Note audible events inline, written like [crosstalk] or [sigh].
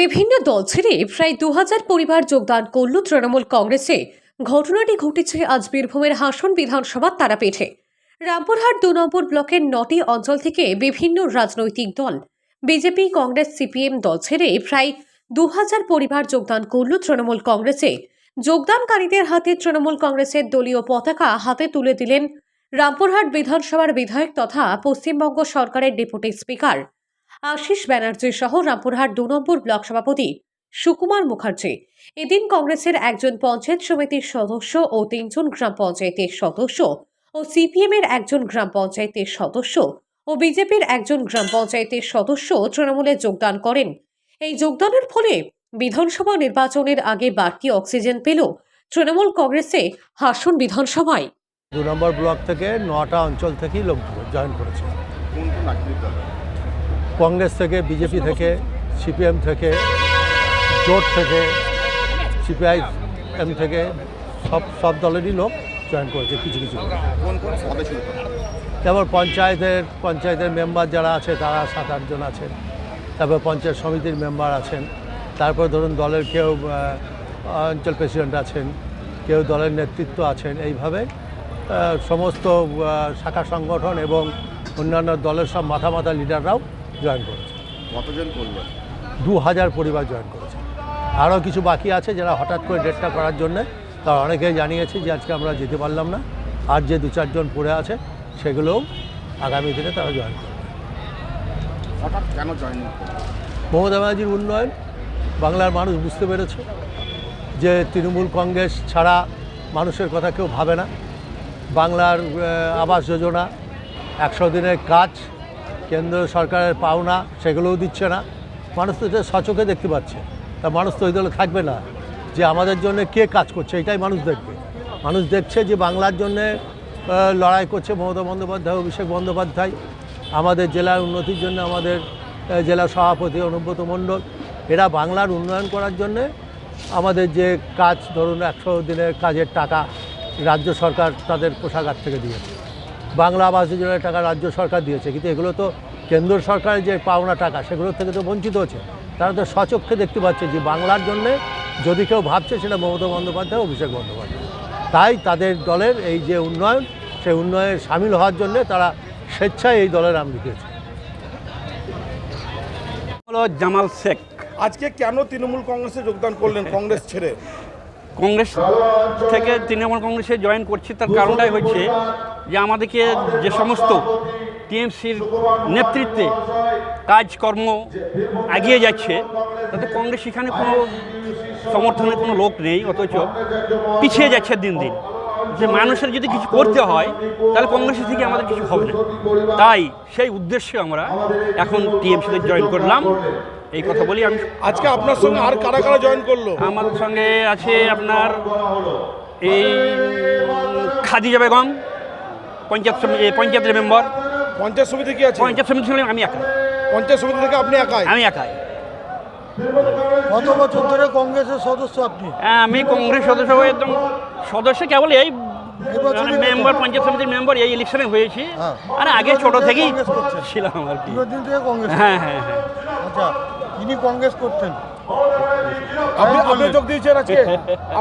বিভিন্ন দল ছেড়ে প্রায় দু হাজার পরিবার যোগদান করল তৃণমূল কংগ্রেসে। ঘটনাটি ঘটেছে আজ বীরভূমের হাসন বিধানসভা তারাপীঠে। রামপুরহাট দু নম্বর ব্লকের নটি অঞ্চল থেকে বিভিন্ন রাজনৈতিক দল, বিজেপি, কংগ্রেস, সিপিএম দল ছেড়ে প্রায় দু হাজার পরিবার যোগদান করল তৃণমূল কংগ্রেসে। যোগদানকারীদের হাতে তৃণমূল কংগ্রেসের দলীয় পতাকা হাতে তুলে দিলেন রামপুরহাট বিধানসভার বিধায়ক তথা পশ্চিমবঙ্গ সরকারের ডেপুটি স্পিকার। আশিস ব্যানার্জি সহ রামপুরহাট দু নম্বর ব্লক সভাপতি সুকুমার মুখার্জি। এদিন কংগ্রেসের একজন পঞ্চায়েত সমিতির সদস্য ও তিনজন গ্রাম পঞ্চায়েতের সদস্য ও সিপিএম এর একজন গ্রাম পঞ্চায়েতের সদস্য ও বিজেপির একজন গ্রাম পঞ্চায়েতের সদস্য তৃণমূলে যোগদান করেন। এই যোগদানের ফলে বিধানসভা নির্বাচনের আগে বাড়তি অক্সিজেন পেল তৃণমূল কংগ্রেসে হাসন বিধানসভায়। দু নম্বর ব্লক থেকে নটা অঞ্চল থেকেই লোক জয়েন করেছে। কংগ্রেস থেকে, বিজেপি থেকে, সিপিএম থেকে, জোট থেকে, সিপিআই, এম থেকে, সব সব দলেরই লোক জয়েন করেছে কিছু কিছু। যেমন পঞ্চায়েতের পঞ্চায়েতের মেম্বার যারা আছে, তারা সাত আটজন আছেন। তারপর পঞ্চায়েত সমিতির মেম্বার আছেন। তারপর ধরুন দলের কেউ অঞ্চল প্রেসিডেন্ট আছেন, কেউ দলের নেতৃত্ব আছেন। এইভাবে সমস্ত শাখা সংগঠন এবং অন্যান্য দলের সব মাথা মাথা লিডাররাও জয়েন করেছে। কতজন করলেন দু হাজার পরিবার জয়েন করেছে। আরও কিছু বাকি আছে যারা হঠাৎ করে ডেটটা করার জন্যে তারা অনেকেই জানিয়েছে যে আজকে আমরা যেতে পারলাম না। আর যে দু চারজন পড়ে আছে সেগুলোও আগামী দিনে তারা জয়েন করবে। হঠাৎ কেন জয়েনিং মমতা ব্যানার্জির উন্নয়ন বাংলার মানুষ বুঝতে পেরেছে যে তৃণমূল কংগ্রেস ছাড়া মানুষের কথা কেউ ভাবে না। বাংলার আবাস যোজনা একশো দিনের কাজ কেন্দ্র সরকারের পাওনা সেগুলোও দিচ্ছে না। মানুষ তো এটা সচোখে দেখতে পাচ্ছে। তা মানুষ তো ওই দলে থাকবে না। যে আমাদের জন্য কে কাজ করছে, এটাই মানুষ দেখবে। মানুষ দেখছে যে বাংলার জন্যে লড়াই করছে মমতা বন্দ্যোপাধ্যায়, অভিষেক বন্দ্যোপাধ্যায়। আমাদের জেলার উন্নতির জন্য আমাদের জেলা সভাপতি অনুব্রত মণ্ডল। এরা বাংলার উন্নয়ন করার জন্যে আমাদের যে কাজ, ধরুন একশো দিনের কাজের টাকা রাজ্য সরকার তাদের কোষাগার থেকে দিয়েছে। বাংলা আবাস যোজনার টাকা রাজ্য সরকার দিয়েছে। কিন্তু এগুলো তো কেন্দ্র সরকারের যে পাওনা টাকা সেগুলো থেকে তো বঞ্চিত হচ্ছে। তারা তো সচক্ষে দেখতে পাচ্ছে যে বাংলার জন্যে যদি কেউ ভাবছে সেটা মমতা বন্দ্যোপাধ্যায় অভিষেক বন্দ্যোপাধ্যায়। তাই তাদের দলের এই যে উন্নয়ন সেই উন্নয়নে সামিল হওয়ার জন্য তারা স্বেচ্ছায় এই দলের নাম লিখিয়েছে হলো জামাল শেখ। আজকে কেন তৃণমূল কংগ্রেসে যোগদান করলেন কংগ্রেস ছেড়ে? কংগ্রেস থেকে তৃণমূল কংগ্রেসে জয়েন করছি তার কারণটাই হচ্ছে যে আমাদেরকে যে সমস্ত টিএমসির নেতৃত্বে কাজকর্ম এগিয়ে যাচ্ছে তাতে কংগ্রেস এখানে কোনো সমর্থনের কোনো লোক নেই অথচ পিছিয়ে যাচ্ছে দিন দিন। যে মানুষের যদি কিছু করতে হয় তাহলে কংগ্রেসের থেকে আমাদের কিছু হবে না। তাই সেই উদ্দেশ্যে আমরা এখন টিএমসিতে জয়েন করলাম। এই কথা বলি আমি। আজকে আপনার সঙ্গে আর কারা কারা জয়েন করল? আমার সঙ্গে আছে আপনার এই খাদিজা বেগম পঞ্চায়েত পঞ্চায়েতের মেম্বার। পঞ্চায়েত সমিতি কি আছে? পঞ্চায়েত সমিতি ছিলাম আমি একাই। পঞ্চায়েত সমিতি থেকে আপনি একাই? আমি একাই। কত বছর ধরে কংগ্রেসের সদস্য আপনি? হ্যাঁ, আমি কংগ্রেস সদস্য হয়ে একদম সদস্য কেবল এই মেম্বার পঞ্চায়েত সমিতির মেম্বার এই ইলেকশনে হয়েছি। হ্যাঁ। আর আগে ছোট থেকেই? ছিলাম আর কি। থেকে কংগ্রেস হ্যাঁ হ্যাঁ হ্যাঁ। আচ্ছা তিনি কংগ্রেস করতেন। আপনি আপনি যোগ দিয়েছেন আজকে? [laughs]